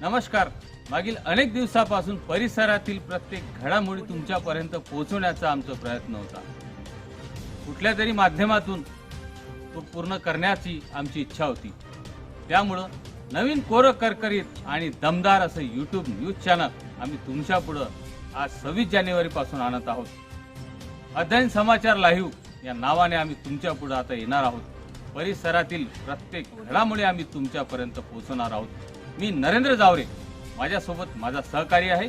नमस्कार. मागील अनेक दिवसापासून परिसरातील प्रत्येक घडामोडी तुमच्यापर्यंत पोहोचवण्याचा आमचा प्रयत्न होता. कुठल्या तरी माध्यमातून तो पूर्ण करण्याची आमची इच्छा होती. त्यामुळं नवीन कोरं करकरीत आणि दमदार असं यूट्यूब न्यूज चॅनल आम्ही तुमच्या पुढं आज सव्वीस जानेवारीपासून आणत आहोत. अध्ययन समाचार लाईव्ह या नावाने आम्ही तुमच्यापुढे आता येणार आहोत. परिसरातील प्रत्येक घडामुळे आम्ही तुमच्यापर्यंत पोहोचणार आहोत. मी नरेंद्र जावरे माझ्यासोबत माझा सहकारी आहे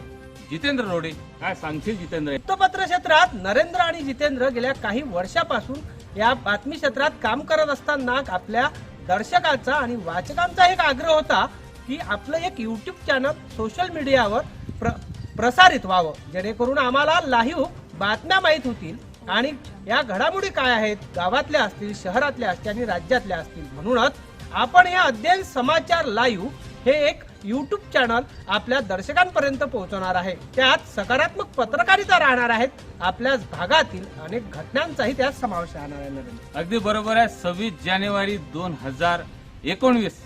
जितेंद्र रोडे. काय सांगशील जितेंद्र? वृत्तपत्र क्षेत्रात नरेंद्र आणि जितेंद्र गेल्या काही वर्षापासून या बातमी क्षेत्रात काम करत असताना आपल्या दर्शकांचा आणि वाचकांचा एक आग्रह होता की आपलं एक युट्यूब चॅनल सोशल मीडियावर प्र प्रसारित व्हावं. जेणेकरून आम्हाला लाईव्ह बातम्या माहीत होतील आणि या घडामोडी काय आहेत गावातल्या असतील शहरातल्या असतील आणि राज्यातल्या असतील म्हणूनच आपण या अध्ययन समाचार लाईव्ह हे एक युट्यूब चॅनल आपल्या दर्शकांपर्यंत पोहोचवणार आहे. त्यात सकारात्मक पत्रकारिता राहणार आहेत. आपल्या भागातील अनेक घटनांचाही त्यात समावेश राहणार आहे अगदी बरोबर आहे. सव्वीस जानेवारी दोन हजार एकोणवीस.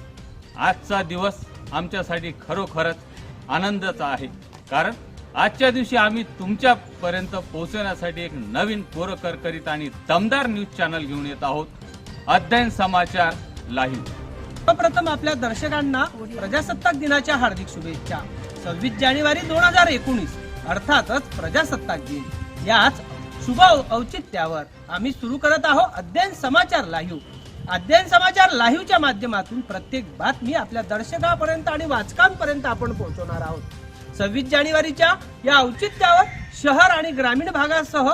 आजचा दिवस आमच्यासाठी खरोखरच आनंदाचा आहे. कारण आजच्या दिवशी आम्ही तुमच्यापर्यंत पोहोचण्यासाठी एक नवीन कोरकरकरीत आणि दमदार न्यूज चॅनल घेऊन येत आहोत. अध्ययन समाचार लाईव्ह. सर्वप्रथम आपल्या दर्शकांना प्रजासत्ताक दिनाच्या हार्दिक शुभेच्छा. सव्वीस जानेवारी दोन हजार एकोणीस अर्थातच प्रजासत्ताक दिन. याच शुभ औचित्यावर आम्ही सुरू करत आहोत अध्ययन समाचार लाईव्ह. अध्ययन समाचार लाईव्हच्या माध्यमातून प्रत्येक बातमी आपल्या दर्शकापर्यंत आणि वाचकांपर्यंत आपण पोहोचवणार आहोत. सव्वीस जानेवारीच्या या औचित्यावर शहर आणि ग्रामीण भागासह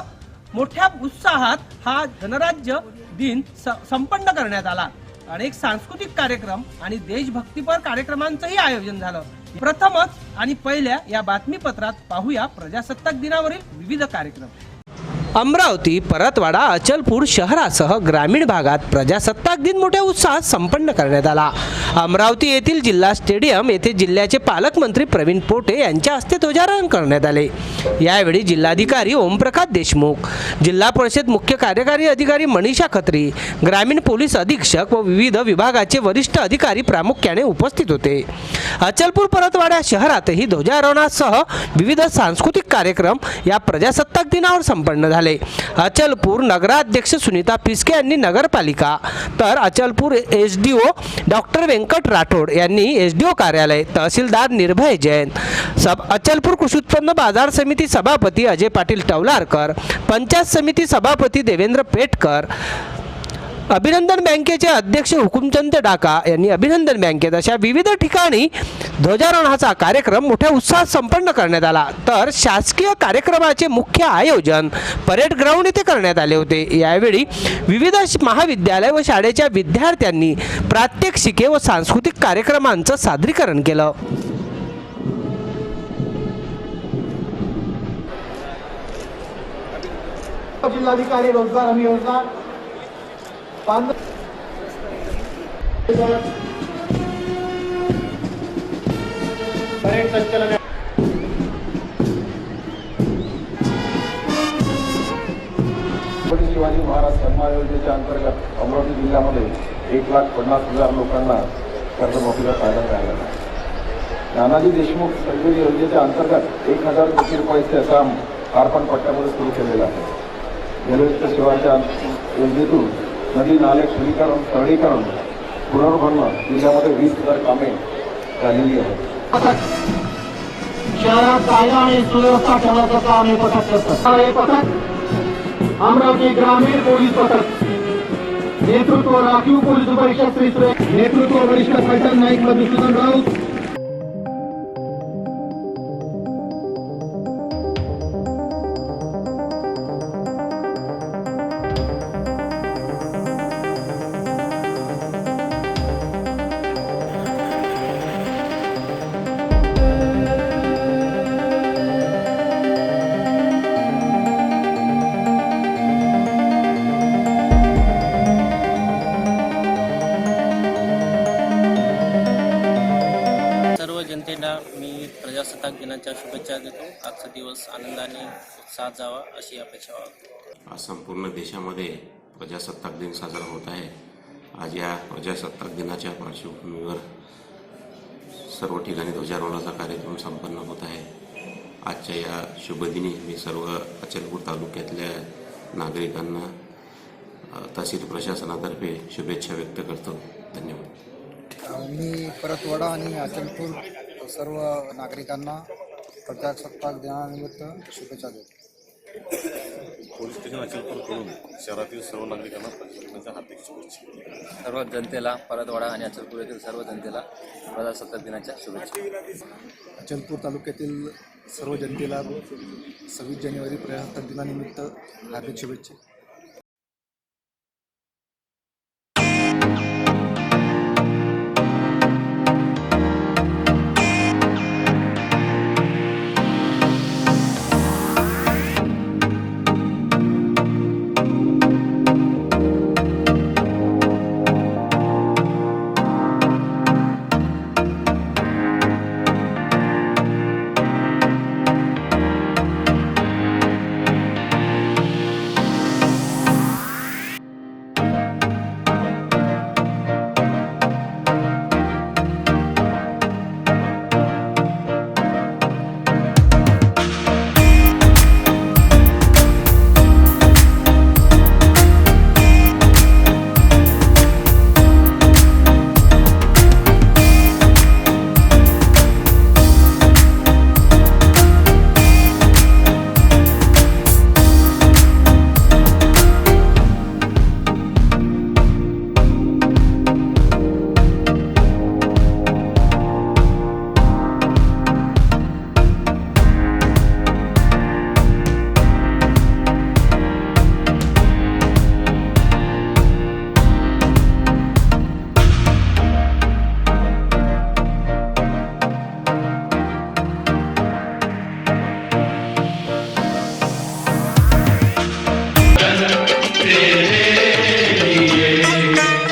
मोठ्या उत्साहात हा गणराज्य दिन स- संपन्न करण्यात आला. अनेक सांस्कृतिक कार्यक्रम आणि देशभक्तीपर कार्यक्रमांचंही आयोजन झालं. प्रथमच आणि पहिल्या या बातमीपत्रात पाहूया प्रजासत्ताक दिनावरील विविध कार्यक्रम. अमरावती परतवाडा अचलपूर शहरासह ग्रामीण भागात प्रजासत्ताक दिन मोठ्या उत्साहात संपन्न करण्यात आला. अमरावती येथील जिल्हा स्टेडियम येथे जिल्ह्याचे पालकमंत्री प्रवीण पोटे यांच्या हस्ते ध्वजारोहण करण्यात आले. यावेळी जिल्हाधिकारी ओमप्रकाश देशमुख जिल्हा परिषद मुख्य कार्यकारी अधिकारी मनीषा खत्री ग्रामीण पोलीस अधीक्षक व विविध विभागाचे वरिष्ठ अधिकारी प्रामुख्याने उपस्थित होते. अचलपूर परतवाड्या शहरातही ध्वजारोहणासह विविध सांस्कृतिक कार्यक्रम या प्रजासत्ताक दिनावर संपन्न झाले. अचलपूर नगराध्यक्ष सुनीता पिस्के यांनी नगरपालिका तर Achalpur S D O doctor Venkat Rathod यांनी एस डी ओ कार्यालय तहसीलदार निर्भय जैन सब अचलपूर कृषी उत्पन्न बाजार समिती सभापती अजय पाटील टवलारकर पंचायत समिती सभापती देवेंद्र पेटकर अभिनंदन बँकेचे अध्यक्ष हुकुमचंद डाका यांनी अभिनंदन बँकेत अशा विविध ठिकाणी ध्वजारोहणाचा कार्यक्रम मोठ्या उत्साहात संपन्न करण्यात आला तर शासकीय कार्यक्रमाचे मुख्य आयोजन परेड ग्राउंड येथे करण्यात आले होते यावेळी विविध महाविद्यालय व शाळेच्या विद्यार्थ्यांनी प्रात्यक्षिके व सांस्कृतिक कार्यक्रमांचं सादरीकरण केलं जिल्हाधिकारी रोजगार हमी योजना संचलन छत्रपती शिवाजी महाराज सन्मान योजनेच्या अंतर्गत अमरावती जिल्ह्यामध्ये एक लाख पन्नास हजार लोकांना कर्जमाफीचा फायदा मिळालेला नानाजी देशमुख संजीवनी योजनेच्या अंतर्गत एक हजार कोटी रुपयाचे काम अर्पण पट्ट्यामध्ये सुरू केलेलं आहे. जलयुक्त सेवाच्या योजनेतून नदी नाले खुलीकरण सरळीकरण पुनर्भरण जिल्ह्यामध्ये वीस हजार कामे झालेली आहेत. शहरात कायदा आणि सुव्यवस्था ठेवण्याचं काम हे पथक करतं. हे पथक अमरावती ग्रामीण पोलीस पथक. नेतृत्व राखीव पोलीस उपरीक्षक श्री नेतृत्व वरिष्ठ पैठण नाईक मधुसूदन राऊत प्रजासत्ताक दिनाच्या शुभेच्छा देतो. आजचा दिवस आनंदाने उत्साहात जावा अशी अपेक्षा बाळगतो आज संपूर्ण देशामध्ये प्रजासत्ताक दिन साजरा होत आहे. आज या प्रजासत्ताक दिनाच्या पार्श्वभूमीवर सर्व ठिकाणी ध्वजारोहणाचा कार्यक्रम संपन्न होत आहे. आजच्या या शुभदिनी मी सर्व अचलपूर तालुक्यातल्या नागरिकांना तहसील प्रशासनातर्फे शुभेच्छा व्यक्त करतो. धन्यवाद. मी परतवाडा आणि अचलपूर सर्व नागरिकांना प्रजासत्ताक दिनानिमित्त शुभेच्छा देतो. पोलीस स्टेशन अचलपूरकडून शहरातील सर्व नागरिकांना प्रजासत्ताकाच्या हार्दिक शुभेच्छा. सर्व जनतेला परतवाडा आणि अचलपूर येथील सर्व जनतेला प्रजासत्ताक दिनाच्या शुभेच्छा. अचलपूर तालुक्यातील सर्व जनतेला सव्वीस जानेवारी प्रजासत्ताक दिनानिमित्त हार्दिक शुभेच्छा.